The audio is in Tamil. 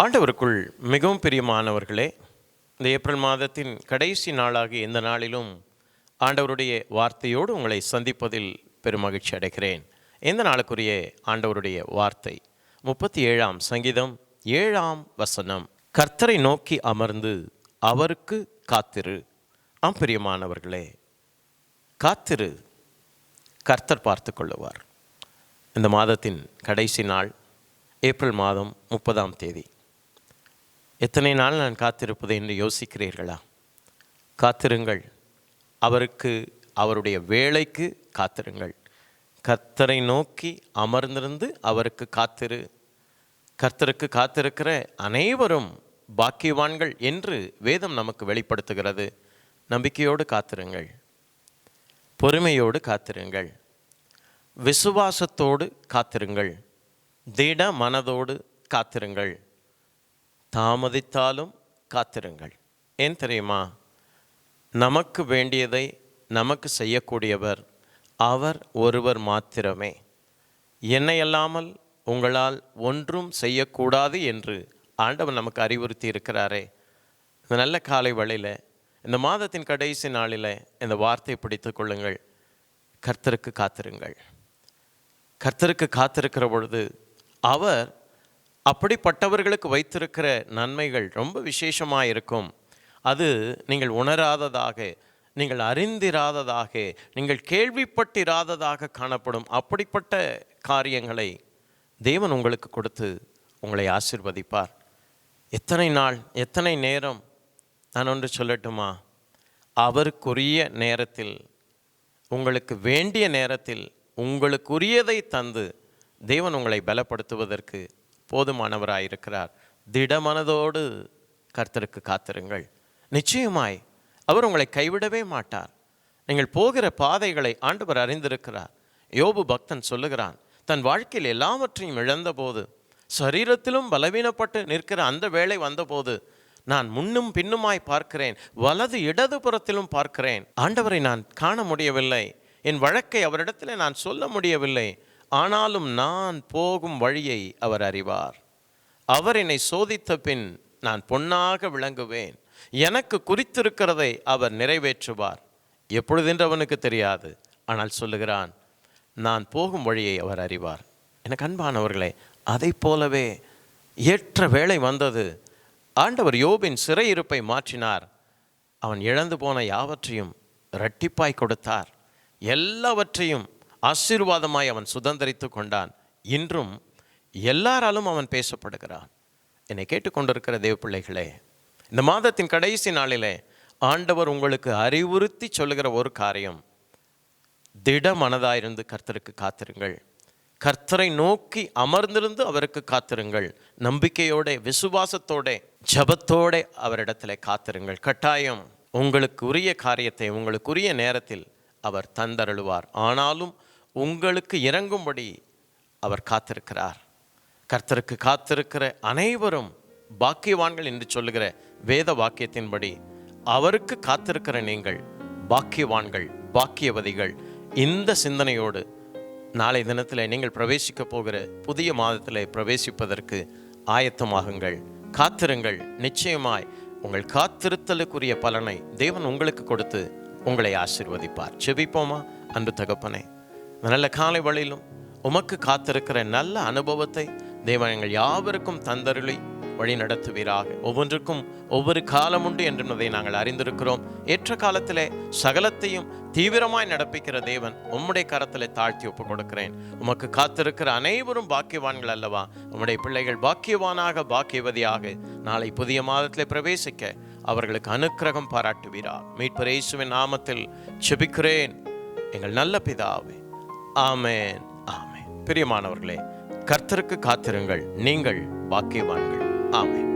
ஆண்டவருக்குள் மிகவும் பிரியமானவர்களே இந்த ஏப்ரல் மாதத்தின் கடைசி நாளாகிய இந்த நாளிலும் ஆண்டவருடைய வார்த்தையோடு உங்களை சந்திப்பதில் பெருமகிழ்ச்சி அடைகிறேன். இந்த நாளுக்குரிய ஆண்டவருடைய வார்த்தை முப்பத்தி ஏழாம் சங்கீதம் ஏழாம் வசனம். கர்த்தரை நோக்கி அமர்ந்து அவருக்கு காத்திரு. ஆம் பிரியமானவர்களே காத்திரு. கர்த்தர் பார்த்து கொள்ளுவார். இந்த மாதத்தின் கடைசி நாள் ஏப்ரல் மாதம் முப்பதாம் தேதி. எத்தனை நாள் நான் காத்திருப்பது என்று யோசிக்கிறீர்களா? காத்திருங்கள். அவருக்கு அவருடைய வேலைக்கு காத்திருங்கள். கர்த்தரை நோக்கி அமர்ந்திருந்து அவருக்கு காத்திரு. கர்த்தருக்கு காத்திருக்கிற அனைவரும் பாக்கியவான்கள் என்று வேதம் நமக்கு வெளிப்படுத்துகிறது. நம்பிக்கையோடு காத்திருங்கள். பொறுமையோடு காத்திருங்கள். விசுவாசத்தோடு காத்திருங்கள். திட மனதோடு காத்திருங்கள். தாமதித்தாலும் காத்திருங்கள். ஏன் தெரியுமா? நமக்கு வேண்டியதை நமக்கு செய்யக்கூடியவர் அவர் ஒருவர் மாத்திரமே. என்னை அல்லாமல் உங்களால் ஒன்றும் செய்யக்கூடாது என்று ஆண்டவர் நமக்கு அறிவுறுத்தி இருக்கிறாரே. இந்த நல்ல காலை வழியில் இந்த மாதத்தின் கடைசி நாளில் இந்த வார்த்தை பிடித்து கொள்ளுங்கள். கர்த்தருக்கு காத்திருங்கள். கர்த்தருக்கு காத்திருக்கிற பொழுது அவர் அப்படிப்பட்டவர்களுக்கு வைத்திருக்கிற நன்மைகள் ரொம்ப விசேஷமாக இருக்கும் அது நீங்கள் உணராததாக நீங்கள் அறிந்திராததாக நீங்கள் கேள்விப்பட்டிராததாக காணப்படும். அப்படிப்பட்ட காரியங்களை தேவன் உங்களுக்கு கொடுத்து உங்களை ஆசிர்வதிப்பார். எத்தனை நாள் எத்தனை நேரம்? நான் ஒன்று சொல்லட்டுமா? அவருக்குரிய நேரத்தில் உங்களுக்கு வேண்டிய நேரத்தில் உங்களுக்குரியதை தந்து தேவன் உங்களை பலப்படுத்துவதற்கு போதுமானவராயிருக்கிறார். திடமனதோடு கர்த்தருக்கு காத்திருங்கள். நிச்சயமாய் அவர் உங்களை கைவிடவே மாட்டார். நீங்கள் போகிற பாதைகளை ஆண்டவர் அறிந்திருக்கிறார். யோபு பக்தன் சொல்லுகிறான் தன் வாழ்க்கையில் எல்லாவற்றையும் இழந்தபோது சரீரத்திலும் பலவீனப்பட்டு நிற்கிற அந்த வேளை வந்தபோது நான் முன்னும் பின்னுமாய் பார்க்கிறேன் வலது இடது புறத்திலும் பார்க்கிறேன். ஆண்டவரை நான் காண முடியவில்லை. என் வழக்கை அவரிடத்தில் நான் சொல்ல முடியவில்லை. ஆனாலும் நான் போகும் வழியை அவர் அறிவார். அவர் என்னை சோதித்த பின் நான் பொன்னாக விளங்குவேன். எனக்கு குறித்திருக்கிறதை அவர் நிறைவேற்றுவார். எப்பொழுதென்று அவனுக்கு தெரியாது. ஆனால் சொல்லுகிறான் நான் போகும் வழியை அவர் அறிவார். எனக்கு அன்பானவர்களே அதை போலவே ஏற்ற வேலை வந்தது. ஆண்டவர் யோபின் சிறையிருப்பை மாற்றினார். அவன் இழந்து போன யாவற்றையும் இரட்டிப்பாய் கொடுத்தார். எல்லாவற்றையும் ஆசீர்வாதமாய் அவன் சுதந்திரித்து கொண்டான். இன்றும் எல்லாராலும் அவன் பேசப்படுகிறான். என்னை கேட்டுக்கொண்டிருக்கிற தேவ பிள்ளைகளே இந்த மாதத்தின் கடைசி நாளிலே ஆண்டவர் உங்களுக்கு அறிவுறுத்தி சொல்லுகிற ஒரு காரியம் திட மனதாயிருந்து கர்த்தருக்கு காத்திருங்கள். கர்த்தரை நோக்கி அமர்ந்திருந்து அவருக்கு காத்திருங்கள். நம்பிக்கையோட விசுவாசத்தோட ஜபத்தோட அவரிடத்துல காத்திருங்கள். கட்டாயம் உங்களுக்கு உரிய காரியத்தை உங்களுக்குரிய நேரத்தில் அவர் தந்தருளுவார். ஆனாலும் உங்களுக்கு இறங்கும்படி அவர் காத்திருக்கிறார். கர்த்தருக்கு காத்திருக்கிற அனைவரும் பாக்கியவான்கள் என்று சொல்லுகிற வேத வாக்கியத்தின்படி அவருக்கு காத்திருக்கிற நீங்கள் பாக்கியவான்கள் பாக்கியவதிகள். இந்த சிந்தனையோடு நாளை தினத்தில் நீங்கள் பிரவேசிக்க போகிற புதிய மாதத்தில் பிரவேசிப்பதற்கு ஆயத்தமாகுங்கள். காத்திருங்கள். நிச்சயமாய் உங்கள் காத்திருத்தலுக்குரிய பலனை தேவன் உங்களுக்கு கொடுத்து உங்களை ஆசிர்வதிப்பார். செபிப்போமா அன்பு தகப்பனே. நல்ல காலை வழியிலும் உமக்கு காத்திருக்கிற நல்ல அனுபவத்தை தேவன் எங்கள் யாவருக்கும் தந்தருளி வழி நடத்துவீராக. ஒவ்வொன்றுக்கும் ஒவ்வொரு காலம் உண்டு என்றதை நாங்கள் அறிந்திருக்கிறோம். ஏற்ற காலத்திலே சகலத்தையும் தீவிரமாய் நடப்பிக்கிற தேவன் உம்முடைய கரத்திலே தாழ்த்தி ஒப்புக் கொடுக்கிறேன். உமக்கு காத்திருக்கிற அனைவரும் பாக்கியவான்கள் அல்லவா? உம்முடைய பிள்ளைகள் பாக்கியவானாக பாக்கியவதியாக நாளை புதிய மாதத்திலே பிரவேசிக்க அவர்களுக்கு அனுக்கிரகம் பாராட்டுவீரா. மீட்பர் இயேசுவின் நாமத்தில் செபிக்கிறேன். எங்கள் நல்ல பிதாவே. ஆமேன். ஆமேன். பிரியமானவர்களே கர்த்தருக்கு காத்திருங்கள். நீங்கள் பாக்கியவான்கள். ஆமேன்.